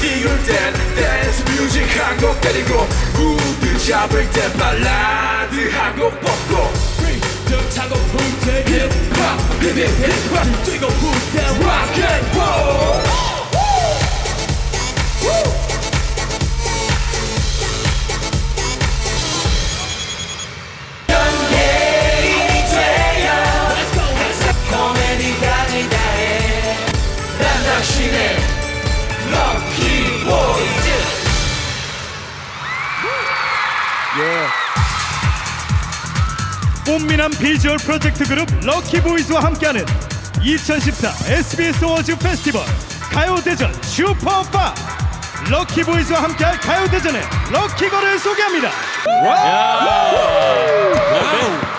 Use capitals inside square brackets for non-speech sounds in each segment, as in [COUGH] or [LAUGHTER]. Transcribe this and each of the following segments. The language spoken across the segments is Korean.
띄울 땐 댄스 뮤직 한 곡 때리고 무드 잡을 땐 발라드 한 곡 뻗고 차고 풍대 힙합 비비 힙합 뛰고 부대 rock and roll. 꽃미남 비주얼 프로젝트 그룹 럭키보이즈와 함께하는 2014 SBS 어워즈 페스티벌 가요대전 슈퍼파 럭키보이즈와 함께할 가요대전의 럭키걸을 소개합니다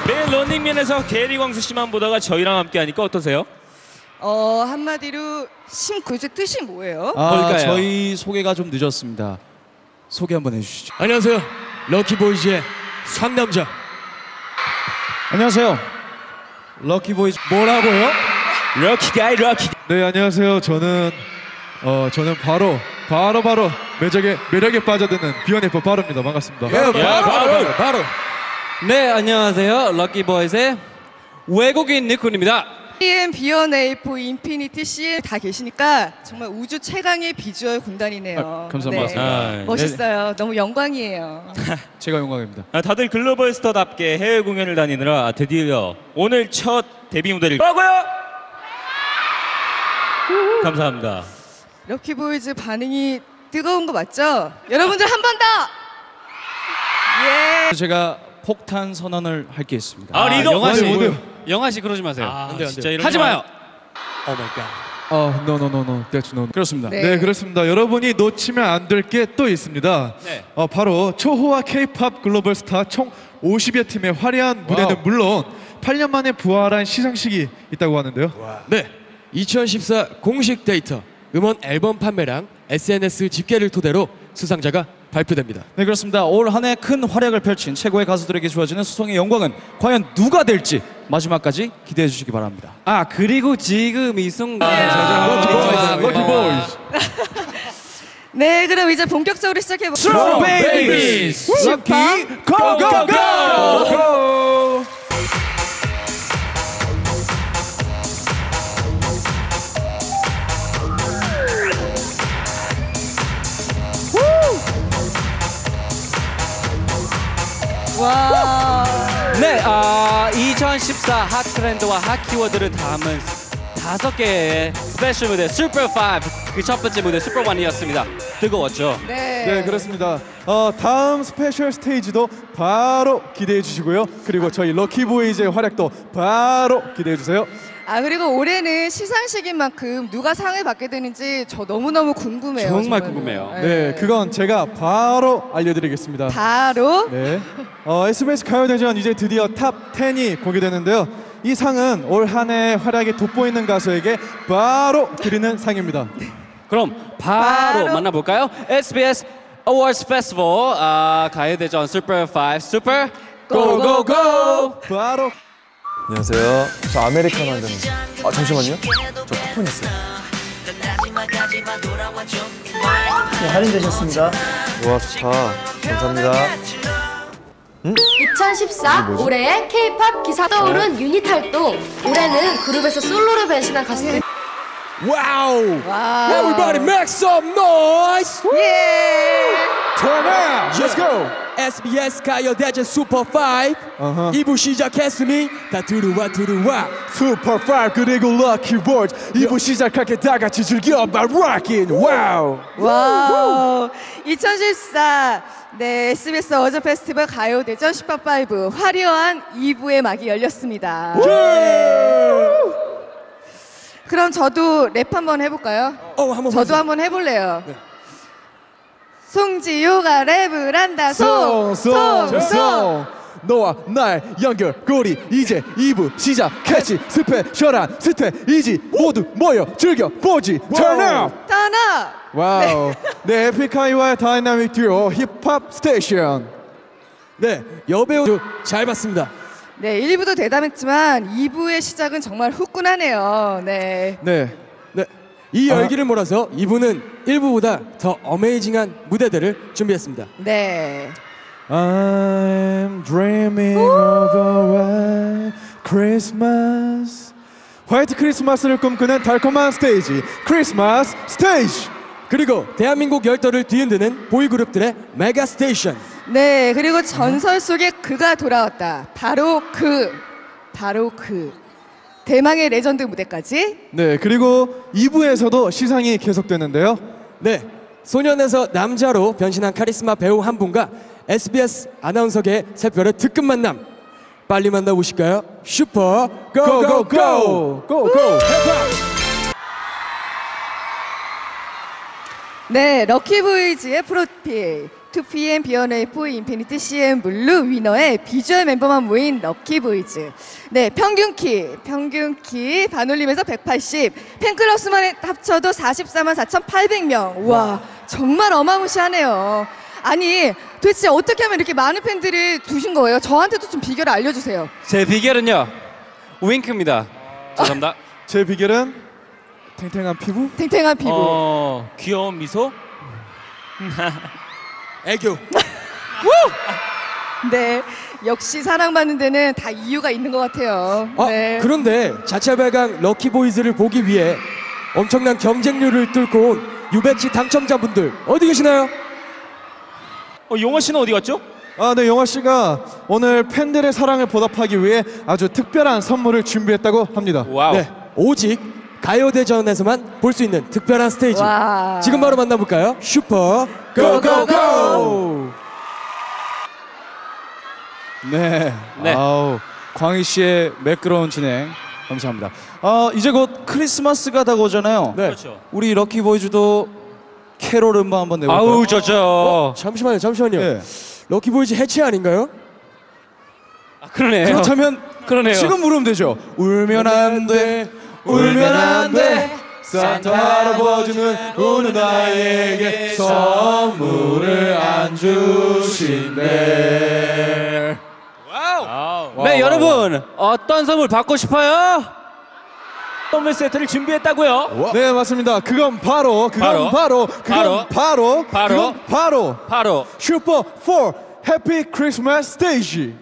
매일, 런닝맨에서 게리 광수 씨만 보다가 저희랑 함께 하니까 어떠세요? 어 한마디로 심그제 뜻이 뭐예요? 아, 뭘까요? 저희 소개가 좀 늦었습니다. 소개 한번 해주시죠. 안녕하세요. 럭키보이즈의 상남자. 안녕하세요. 럭키보이즈 뭐라고요? 럭키 가이 럭키 네 안녕하세요. 저는 어 저는 바로 바로 바로 매력에 매력에 빠져드는 비욘에프 바로입니다. 반갑습니다. 바로, 바로, 바로. 네 안녕하세요. 럭키보이즈의 외국인 니쿤입니다. CM, 비어네이프, 인피니티, CM 다 계시니까 정말 우주 최강의 비주얼 군단이네요. 아, 감사합니다. 아, 멋있어요. 너무 영광이에요. [LAUGHS] 제가 영광입니다. 아, 다들 글로벌 스타답게 해외 공연을 다니느라 드디어 오늘 첫 데뷔 무대를 뭐라고요? 감사합니다. 럭키 보이즈 반응이 뜨거운 거 맞죠? 여러분들 한 번 더! 예. 제가 폭탄 선언을 할 게 있습니다. 아, 리더! 영화 뭐예요? 영화 씨 그러지 마세요. 아, 안 돼, 안 돼. 진짜 하지 거 마요. 오 마이 갓. 아 노노노노 that's no. 그렇습니다. 네. 네 그렇습니다. 여러분이 놓치면 안 될 게 또 있습니다. 네. 어, 바로 초호화 K-팝 글로벌 스타 총 50여 팀의 화려한 무대는 와우. 물론 8년 만에 부활한 시상식이 있다고 하는데요. 네. 2014 공식 데이터 음원 앨범 판매량 SNS 집계를 토대로 수상자가 발표됩니다. 네 그렇습니다. 올 한 해 큰 활약을 펼친 최고의 가수들에게 주어지는 수성의 영광은 과연 누가 될지 마지막까지 기대해 주시기 바랍니다. 아 그리고 지금 이 순간 럭키보이즈. [LAUGHS] 네, 그럼 이제 본격적으로 시작해볼게요. Strong Babies. 럭키 고고고 와. 네, 아 2014 핫 트렌드와 핫 키워드를 담은 다섯 개의 스페셜 무대 슈퍼 5 그 첫 번째 무대 슈퍼 1이었습니다. 뜨거웠죠. 네. 네 그렇습니다. 어, 다음 스페셜 스테이지도 바로 기대해 주시고요. 그리고 저희 럭키보이즈의 활약도 바로 기대해 주세요. 아 그리고 올해는 시상식인 만큼 누가 상을 받게 되는지 저 너무너무 궁금해요. 정말 정말로. 궁금해요. 네, 그건 제가 바로 알려드리겠습니다. 바로 네, 어, SBS 가요대전 이제 드디어 탑 10이 공개되는데요. 이 상은 올 한 해 활약이 돋보이는 가수에게 바로 드리는 상입니다. 그럼 바로, 바로. 만나볼까요? SBS Awards Festival 아, 가요대전 슈퍼 5 슈퍼 고고고 바로 안녕하세요. 저 아메리카노 한 잔. 아 잠시만요. 저 쿠폰 있어요. 네, 할인되셨습니다. 와 좋다. 감사합니다. 2014 올해의 K-팝 기사 떠오른 유닛 활동. 올해는 그룹에서 솔로로 변신한 가수들 와우. 와. Everybody make some noise. 예. Turn up. Let's go. SBS 가요 대전 슈퍼 5 어허. 2부 시작했으니 다 들어와 들어와. 슈퍼 5 그리고 럭키 보이즈 2부 시작할게 다 같이 즐겨 봐 rockin' 와우. 와우. 2014 네, SBS 어저 페스티벌 가요 대전 슈퍼 5 화려한 2부의 막이 열렸습니다. 그럼 저도 랩 한번 해볼까요? 어 한번 저도 한번 해볼래요. 송지효가 랩을 한다. 송, 송, 송. 너와 나의 연결고리 이제 2부 시작했지 스페셜한 스테이지 모두 모여 즐겨보지 Turn up! 타나. 와우 네 [LAUGHS] 에픽하이와의 다이나믹 듀오 힙합 스테이션 네 여배우 잘 봤습니다. 네, 1부도 대담했지만 2부의 시작은 정말 후끈하네요. 네. 네 네. 이 아. 열기를 몰아서 이분은 1부보다 더 어메이징한 무대들을 준비했습니다. 네. I'm dreaming of a white Christmas. 화이트 크리스마스를 꿈꾸는 달콤한 스테이지, 크리스마스 스테이지. 그리고 대한민국 열도를 뒤흔드는 보이그룹들의 메가 스테이션. 네, 그리고 전설 속에 그가 돌아왔다. 바로 그, 바로 그. 대망의 레전드 무대까지. 네, 그리고 2부에서도 시상이 계속되는데요. 네, 소년에서 남자로 변신한 카리스마 배우 한 분과 SBS 아나운서계의 새별의 특급 만남. 빨리 만나보실까요? 슈퍼 고고고! 고고! 네, 럭키보이즈의 프로필. 2PM, 비어네이프, 인피니티, CM, 블루, 위너의 비주얼 멤버만 모인 럭키보이즈. 네, 평균 키, 평균 키 반올림에서 180, 팬클럽 수만 합쳐도 44만 4,800명. 와, 정말 어마무시하네요. 아니, 도대체 어떻게 하면 이렇게 많은 팬들을 두신 거예요? 저한테도 좀 비결을 알려주세요. 제 비결은요. 윙크입니다. 죄송합니다. 제 비결은 탱탱한 피부? 탱탱한 피부. 어, 귀여운 미소? [LAUGHS] 애교. [LAUGHS] 네, 역시 사랑받는 데는 다 이유가 있는 것 같아요. 아, 네. 그런데 자체 발광 럭키보이즈를 보기 위해 엄청난 경쟁률을 뚫고 온 유배치 당첨자분들 어디 계시나요? 어, 용호 씨는 어디 갔죠? 아, 네, 영화 씨가 오늘 팬들의 사랑을 보답하기 위해 아주 특별한 선물을 준비했다고 합니다. 와우. 네, 오직 가요대전에서만 볼 수 있는 특별한 스테이지. 와. 지금 바로 만나볼까요? 슈퍼 고고고! 네. 네. 아우, 광희 씨의 매끄러운 진행 감사합니다. 아, 이제 곧 크리스마스가 다가오잖아요. 네. 그렇죠. 우리 럭키 보이즈도 캐롤 음반 한번 내볼까요? 아우, 저저. 어, 잠시만요, 잠시만요. 네. 럭키보이즈 해체 아닌가요? 아, 그러네요. 그렇다면 그러네요. 지금 부르면 되죠. 울면 안 돼. 울면 안 돼. 산타 할아버지는 우는 아이에게 선물을 안 주신대. 아우. 네, 여러분. 어떤 선물 받고 싶어요? 선물 세트를 준비했다고요? 네 맞습니다. 그건 바로 그건 바로, 바로, 그건 바로 바로, 그건 바로 바로 슈퍼 4 해피 크리스마스 스테이지.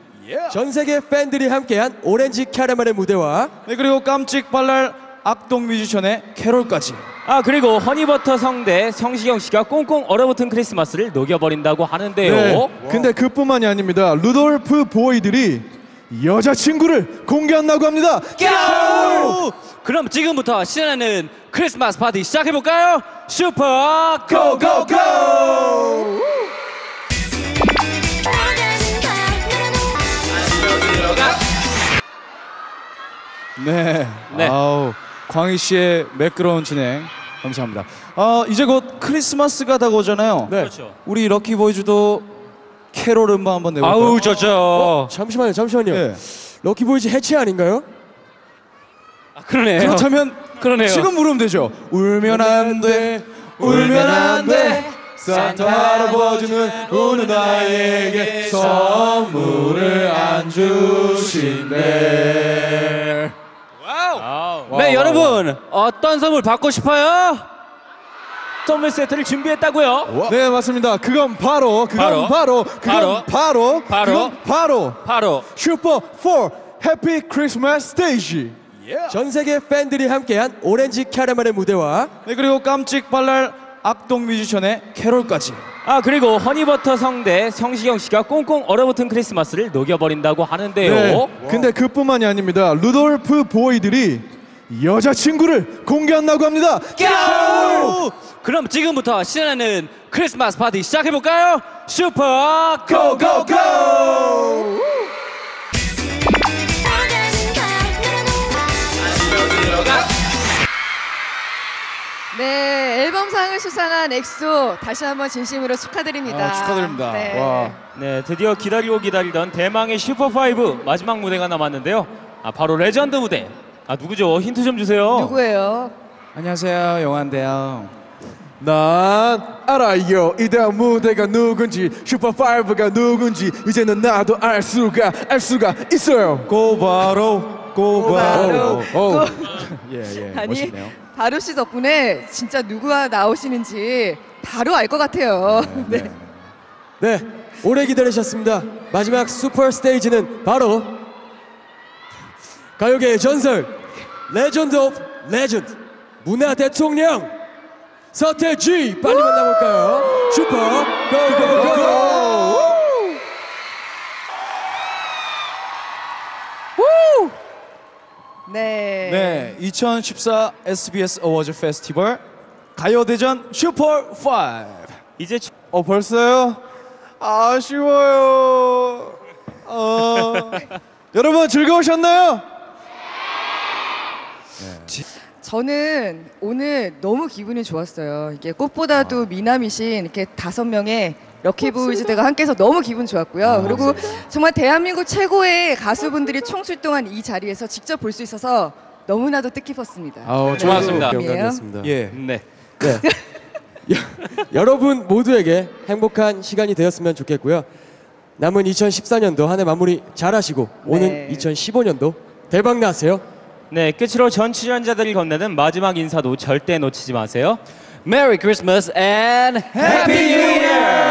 전 세계 팬들이 함께한 오렌지 캐러멜의 무대와 네 그리고 깜찍 발랄 악동 뮤지션의 캐롤까지. 아 그리고 허니버터 성대 성시경 씨가 꽁꽁 얼어붙은 크리스마스를 녹여버린다고 하는데요. 네. 근데 그뿐만이 아닙니다. 루돌프 보이들이 여자친구를 공개한다고 합니다. 그럼 지금부터 신나는 크리스마스 파티 시작해 볼까요? 슈퍼 고고고! 네. 네. 아우 광희 씨의 매끄러운 진행 감사합니다. 아 이제 곧 크리스마스가 다가오잖아요. 네. 그렇죠. 우리 럭키 보이즈도 캐롤 음반 한번 내볼까요? 아우 저저. 잠시만요, 잠시만요. 네. 럭키보이즈 해체 아닌가요? 아, 그러네요. 그렇다면 그러네요. 지금 부르면 되죠. 울면 안 돼. 울면 안 돼. 산타 할아버지는 우는 아이에게 선물을 안 주신대. 네, 여러분. 어떤 선물 받고 싶어요? 선물 세트를 준비했다고요? 네 맞습니다. 그건 바로 그건 바로, 바로, 그건 바로 바로, 그건 바로 바로 슈퍼 4 해피 크리스마스 스테이지. 전 세계 팬들이 함께한 오렌지 캐러멜의 무대와 네 그리고 깜찍 발랄 악동 뮤지션의 캐롤까지. 아 그리고 허니버터 성대 성시경 씨가 꽁꽁 얼어붙은 크리스마스를 녹여버린다고 하는데요. 네. 근데 그뿐만이 아닙니다. 루돌프 보이들이 여자친구를 공개한다고 합니다. 그럼 지금부터 신나는 크리스마스 파티 시작해 볼까요? 슈퍼 고고고! 네, 앨범상을 수상한 엑소 다시 한번 진심으로 축하드립니다. 아, 축하드립니다. 네. 와. 네, 드디어 기다리고 기다리던 대망의 슈퍼5 마지막 무대가 남았는데요. 아, 바로 레전드 무대. 아, 누구죠? 힌트 좀 주세요. 누구예요? 안녕하세요, 영환대요. 난 알아요 이대한 무대가 누군지 슈퍼5가 누군지 이제는 나도 알 수가 알 수가 있어요 고바로 고바로 고바로. 예예 아니, 멋있네요 바로 씨 덕분에 진짜 누구가 나오시는지 바로 알 것 같아요. 네. 네 오래 기다리셨습니다. 마지막 슈퍼 스테이지는 바로 가요계의 전설 레전드 오브 레전드 문화 대통령 서태지 빨리 만나볼까요? 슈퍼 고고고 네. 네, 2014 SBS 어워즈 페스티벌 가요대전 슈퍼 5. 이제 주- 어 벌써요? 아쉬워요. 어, [LAUGHS] 여러분 즐거우셨나요? 저는 오늘 너무 기분이 좋았어요. 이게 꽃보다도 미남이신 이렇게 다섯 명의 럭키보이즈들과 함께해서 너무 기분 좋았고요. 그리고 정말 대한민국 최고의 가수분들이 총출동한 이 자리에서 직접 볼 수 있어서 너무나도 뜻깊었습니다. 아우 고맙습니다. 영광이었습니다. 예. 네. 네. [LAUGHS] 여- 여러분 모두에게 행복한 시간이 되었으면 좋겠고요. 남은 2014년도 한 해 마무리 잘하시고 오는 네. 2015년도 대박 나세요. 네, 끝으로 전 출연자들이 건네는 마지막 인사도 절대 놓치지 마세요. Merry Christmas and Happy New Year!